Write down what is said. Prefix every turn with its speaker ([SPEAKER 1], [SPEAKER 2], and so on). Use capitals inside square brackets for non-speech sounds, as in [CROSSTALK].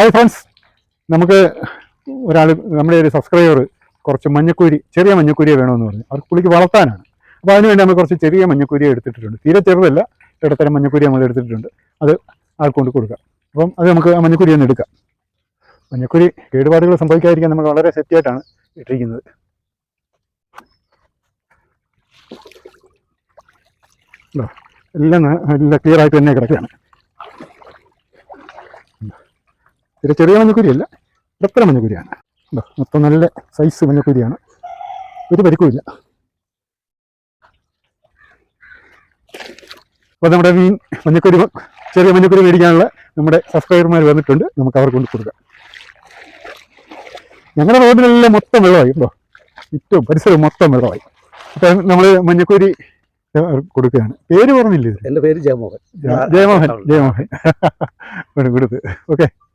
[SPEAKER 1] Hi friends നമുക്ക് ഒരാൾ നമ്മുടെ ഒരു സബ്സ്ക്രൈബർ കുറച്ച് മഞ്ഞക്കുരി ചെറിയ മഞ്ഞക്കുരിയെ വേണമെന്ന് പറഞ്ഞു. അവർക്ക് പുള്ളിക്ക് വളർത്താനാണ്. അപ്പോൾ അതിനുവേണ്ടി നമ്മൾ കുറച്ച് ചെറിയ മഞ്ഞക്കുരി എടുത്തിട്ടുണ്ട്. തീരെ ചെറുതല്ല ഇടത്തരം മഞ്ഞക്കുരി നമ്മൾ എടുത്തിട്ടുണ്ട്. അത് ആൾക്കൊണ്ട് കൊടുക്കാം. അപ്പം അത് നമുക്ക് ആ മഞ്ഞക്കുരി ഒന്ന് എടുക്കാം. മഞ്ഞക്കുരി കേടുപാടുകൾ സംഭവിക്കാതിരിക്കാൻ നമ്മൾ വളരെ സെറ്റിയായിട്ടാണ് ഇട്ടിരിക്കുന്നത്. എല്ലാം എല്ലാം ക്ലിയർ ആയിട്ട് തന്നെ കിടക്കുകയാണ്. ഇത് ചെറിയ മഞ്ഞക്കുരിയല്ല ഇടത്തരം മഞ്ഞക്കുരിയാണ്. മൊത്തം നല്ല സൈസ് മഞ്ഞക്കുരിയാണ്. ഒരു പരിക്കുമില്ല അപ്പോൾ നമ്മുടെ മീൻ മഞ്ഞക്കുരി ചെറിയ മഞ്ഞക്കുരി മേടിക്കാനുള്ള നമ്മുടെ സബ്സ്ക്രൈബർമാർ വന്നിട്ടുണ്ട്. നമുക്ക് അവർക്ക് കൊണ്ട് കൊടുക്കാം. ഞങ്ങളുടെ റോഡിലെല്ലാം മൊത്തം വെള്ളമായി കേട്ടോ ചുറ്റും പരിസരം മൊത്തം വെള്ളമായി. അപ്പം നമ്മൾ മഞ്ഞക്കുരി കൊടുക്കുകയാണ്. പേര് പറഞ്ഞില്ലേ
[SPEAKER 2] എന്റെ പേര് ജയമോഹൻ.
[SPEAKER 1] ജയമോഹൻ ജയമോഹൻ. [LAUGHS] കൊടുത്ത്. ഓക്കെ.